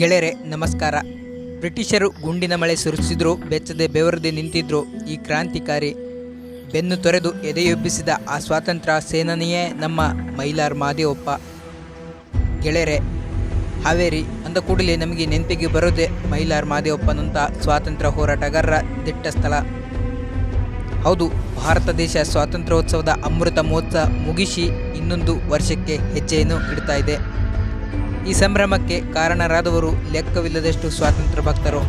ಗೆಳೆಯರೆ, ನಮಸ್ಕಾರ. ಬ್ರಿಟಿಷರು ಗುಂಡಿನ ಮಳೆ ಸುರಿಸಿದ್ರು, ಬೆಚ್ಚದೆ ಬೆವರದೆ ನಿಂತಿದ್ರು ಈ ಕ್ರಾಂತಿಕಾರಿ. ಬೆನ್ನು ತೊರೆದು ಎದೆಯೊಬ್ಬಿಸಿದ ಆ ಸ್ವಾತಂತ್ರ್ಯ ಸೇನಾನಿಯೇ ನಮ್ಮ ಮೈಲಾರ್ ಮಾದೇವಪ್ಪ. ಗೆಳೆಯರೆ, ಹಾವೇರಿ, ಅಂದ ಕೂಡಲೇ ನಮಗೆ ನೆನಪಿಗೆ ಬರೋದೆ ಮೈಲಾರ್ ಮಾದೇವಪ್ಪನಂಥ ಸ್ವಾತಂತ್ರ್ಯ ಹೋರಾಟಗಾರರ ದಿಟ್ಟ ಸ್ಥಳ. ಹೌದು, ಭಾರತ ದೇಶ ಸ್ವಾತಂತ್ರ್ಯೋತ್ಸವದ ಅಮೃತ ಮಹೋತ್ಸವ ಮುಗಿಸಿ ಇನ್ನೊಂದು ವರ್ಷಕ್ಕೆ ಹೆಜ್ಜೆಯನ್ನು ಇಡ್ತಾ ಇದೆ. ಈ ಸಂಭ್ರಮಕ್ಕೆ ಕಾರಣರಾದವರು ಲೆಕ್ಕವಿಲ್ಲದಷ್ಟು ಸ್ವಾತಂತ್ರ್ಯ ಭಕ್ತರು.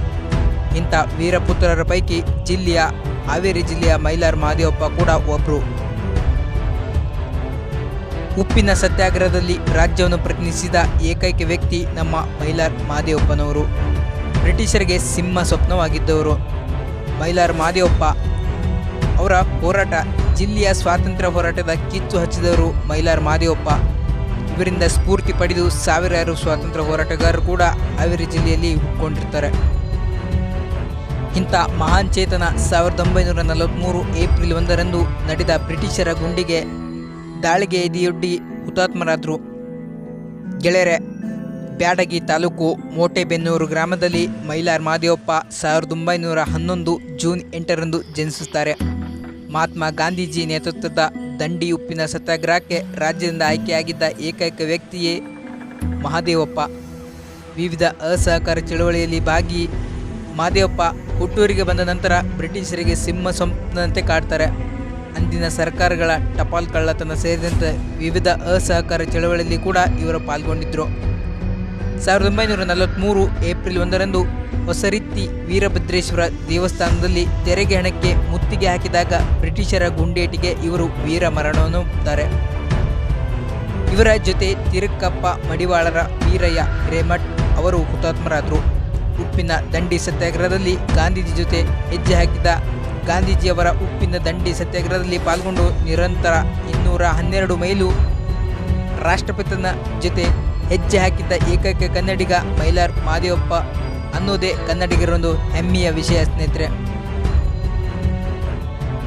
ಇಂಥ ವೀರಪುತ್ರರ ಪೈಕಿ ಜಿಲ್ಲೆಯ, ಹಾವೇರಿ ಜಿಲ್ಲೆಯ ಮೈಲಾರ್ ಮಾದೇವಪ್ಪ ಕೂಡ ಒಬ್ಬರು ಉಪ್ಪಿನ ಸತ್ಯಾಗ್ರಹದಲ್ಲಿ ರಾಜ್ಯವನ್ನು ಪ್ರತಿನಿಧಿಸಿದ ಏಕೈಕ ವ್ಯಕ್ತಿ ನಮ್ಮ ಮೈಲಾರ್ ಮಾದೇವಪ್ಪನವರು ಬ್ರಿಟಿಷರಿಗೆ ಸಿಂಹ ಸ್ವಪ್ನವಾಗಿದ್ದವರು. ಮೈಲಾರ್ ಮಾದೇವಪ್ಪ ಅವರ ಹೋರಾಟ, ಜಿಲ್ಲೆಯ ಸ್ವಾತಂತ್ರ್ಯ ಹೋರಾಟದ ಕಿಚ್ಚು ಹಚ್ಚಿದವರು ಮೈಲಾರ್ ಮಹಾದೇವಪ್ಪ ಇವರಿಂದ ಸ್ಫೂರ್ತಿ ಪಡೆದು ಸಾವಿರಾರು ಸ್ವಾತಂತ್ರ್ಯ ಹೋರಾಟಗಾರರು ಕೂಡ ಹಾವೇರಿ ಜಿಲ್ಲೆಯಲ್ಲಿ ಹುಟ್ಟಿಕೊಂಡಿರ್ತಾರೆ ಇಂಥ ಮಹಾನ್ ಚೇತನ ಸಾವಿರದ ಒಂಬೈನೂರ ನಲವತ್ತ್ಮೂರು ಏಪ್ರಿಲ್ ಒಂದರಂದು ನಡೆದ ಬ್ರಿಟಿಷರ ಗುಂಡಿಗೆ ದಾಳಿಗೆ ಎದೆಯೊಡ್ಡಿ ಹುತಾತ್ಮರಾದರು. ಗೆಳೆಯರೆ, ಬ್ಯಾಡಗಿ ತಾಲೂಕು ಮೋಟೆಬೆನ್ನೂರು ಗ್ರಾಮದಲ್ಲಿ ಮೈಲಾರ್ ಮಾದೇವಪ್ಪ ಸಾವಿರದ ಒಂಬೈನೂರ ಹನ್ನೊಂದು ಜೂನ್ ಎಂಟರಂದು ಜನಿಸುತ್ತಾರೆ. ಮಹಾತ್ಮ ಗಾಂಧೀಜಿ ನೇತೃತ್ವದ ದಂಡಿ ಉಪ್ಪಿನ ಸತ್ಯಾಗ್ರಹಕ್ಕೆ ರಾಜ್ಯದಿಂದ ಆಯ್ಕೆಯಾಗಿದ್ದ ಏಕೈಕ ವ್ಯಕ್ತಿಯೇ ಮಹಾದೇವಪ್ಪ. ವಿವಿಧ ಅಸಹಕಾರ ಚಳವಳಿಯಲ್ಲಿ ಭಾಗಿ ಮಹಾದೇವಪ್ಪ ಹುಟ್ಟೂರಿಗೆ ಬಂದ ನಂತರ ಬ್ರಿಟಿಷರಿಗೆ ಸಿಂಹ ಸಂಪನಂತೆ ಕಾಡ್ತಾರೆ. ಅಂದಿನ ಸರ್ಕಾರಗಳ ಟಪಾಲ್ ಕಳ್ಳತನ ಸೇರಿದಂತೆ ವಿವಿಧ ಅಸಹಕಾರ ಚಳವಳಿಯಲ್ಲಿ ಕೂಡ ಇವರು ಪಾಲ್ಗೊಂಡಿದ್ದರು ಸಾವಿರದ ಒಂಬೈನೂರ ನಲವತ್ತ್ಮೂರು ಏಪ್ರಿಲ್ ಒಂದರಂದು ಹೊಸರಿತ್ತಿ ವೀರಭದ್ರೇಶ್ವರ ದೇವಸ್ಥಾನದಲ್ಲಿ ತೆರೆಗೆ ಹಣಕ್ಕೆ ಮುತ್ತಿಗೆ ಹಾಕಿದಾಗ ಬ್ರಿಟಿಷರ ಗುಂಡೇಟಿಗೆ ಇವರು ವೀರ ಮರಣವನ್ನು ಹೊಂದುತ್ತಾರೆ ಇವರ ಜೊತೆ ತಿರುಕ್ಕಪ್ಪ ಮಡಿವಾಳರ ವೀರಯ್ಯ ಹಿರೇಮಠ್ ಅವರು ಹುತಾತ್ಮರಾದರು. ಉಪ್ಪಿನ ದಂಡಿ ಸತ್ಯಾಗ್ರಹದಲ್ಲಿ ಗಾಂಧೀಜಿ ಜೊತೆ ಹೆಜ್ಜೆ ಹಾಕಿದ ಗಾಂಧೀಜಿಯವರ ಉಪ್ಪಿನ ದಂಡಿ ಸತ್ಯಾಗ್ರಹದಲ್ಲಿ ಪಾಲ್ಗೊಂಡು ನಿರಂತರ ಇನ್ನೂರ ಹನ್ನೆರಡು ಮೈಲು ರಾಷ್ಟ್ರಪಿತನ ಜೊತೆ ಹೆಜ್ಜೆ ಹಾಕಿದ್ದ ಏಕೈಕ ಕನ್ನಡಿಗ ಮೈಲಾರ್ ಮಾದೇವಪ್ಪ ಅನ್ನೋದೇ ಕನ್ನಡಿಗರೊಂದು ಹೆಮ್ಮೆಯ ವಿಷಯ ಸ್ನೇಹಿತರೆ.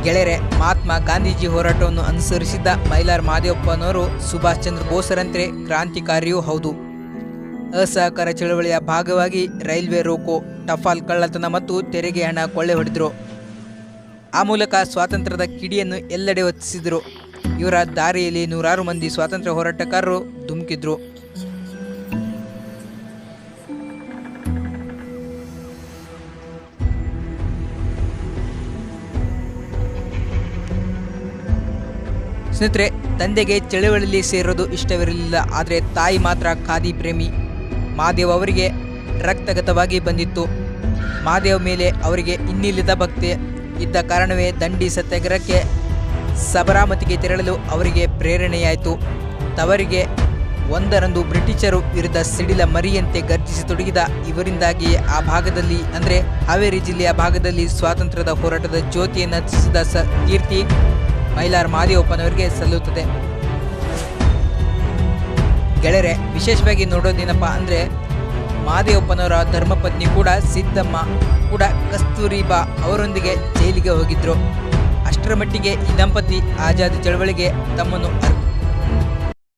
ಗೆಳೆಯರೆ, ಮಹಾತ್ಮ ಗಾಂಧೀಜಿ ಹೋರಾಟವನ್ನು ಅನುಸರಿಸಿದ್ದ ಮೈಲಾರ್ ಮಾದೇವಪ್ಪನವರು ಸುಭಾಷ್ ಚಂದ್ರ ಬೋಸರಂತೆ ಕ್ರಾಂತಿಕಾರಿಯೂ ಹೌದು. ಅಸಹಕಾರ ಚಳವಳಿಯ ಭಾಗವಾಗಿ ರೈಲ್ವೆ ರೋಕೋ ಟಫಾಲ್ ಕಳ್ಳತನ ಮತ್ತು ತೆರಿಗೆ ಹಣ ಕೊಳ್ಳೆ ಹೊಡೆದರು. ಆ ಮೂಲಕ ಸ್ವಾತಂತ್ರ್ಯದ ಕಿಡಿಯನ್ನು ಎಲ್ಲೆಡೆ ಹೊತ್ತಿಸಿದರು. ಇವರ ದಾರಿಯಲ್ಲಿ ನೂರಾರು ಮಂದಿ ಸ್ವಾತಂತ್ರ್ಯ ಹೋರಾಟಗಾರರು ಧುಮುಕಿದ್ರು. ಸ್ನೇಹಿತರೆ, ತಂದೆಗೆ ಚಳವಳಿಯಲ್ಲಿ ಸೇರೋದು ಇಷ್ಟವಿರಲಿಲ್ಲ. ಆದರೆ ತಾಯಿ ಮಾತ್ರ ಖಾದಿ ಪ್ರೇಮಿ. ಮಹಾದೇವ್ ಅವರಿಗೆ ರಕ್ತಗತವಾಗಿ ಬಂದಿತ್ತು. ಮಹಾದೇವ್ ಮೇಲೆ ಅವರಿಗೆ ಇನ್ನಿಲ್ಲದ ಭಕ್ತಿ. ಇದ್ದ ಕಾರಣವೇ ದಂಡಿ ಸತ್ಯಾಗ್ರಹಕ್ಕೆ ಸಬರಾಮತಿಗೆ ತೆರಳಲು ಅವರಿಗೆ ಪ್ರೇರಣೆಯಾಯಿತು. ತವರಿಗೆ ಒಂದರಂದು ಬ್ರಿಟಿಷರು ವಿರುದ್ಧ ಸಿಡಿಲ ಮರಿಯಂತೆ ಗರ್ಜಿಸತೊಡಗಿದ ಇವರಿಂದಾಗಿ ಆ ಭಾಗದಲ್ಲಿ, ಅಂದರೆ ಹಾವೇರಿ ಜಿಲ್ಲೆಯ ಭಾಗದಲ್ಲಿ ಸ್ವಾತಂತ್ರ್ಯದ ಹೋರಾಟದ ಜ್ಯೋತಿಯನ್ನು ಹಚ್ಚಿಸಿದ ಸ ಕೀರ್ತಿ ಮೈಲಾರ್ ಒಪ್ಪನವರಿಗೆ ಸಲ್ಲುತ್ತದೆ. ಗೆಳೆಯರೆ, ವಿಶೇಷವಾಗಿ ನೋಡೋದೇನಪ್ಪ ಅಂದರೆ ಮಾದೇವಪ್ಪನವರ ಧರ್ಮಪತ್ನಿ ಕೂಡ ಸಿದ್ದಮ್ಮ, ಕೂಡ ಕಸ್ತೂರಿಬಾ ಅವರೊಂದಿಗೆ ಜೈಲಿಗೆ ಹೋಗಿದ್ರು. ಅಷ್ಟರ ಮಟ್ಟಿಗೆ ಈ ದಂಪತಿ ಆಜಾದ್ ಚಳವಳಿಗೆ ತಮ್ಮನ್ನು ಅರ್ಪಿಸಿದ್ರು.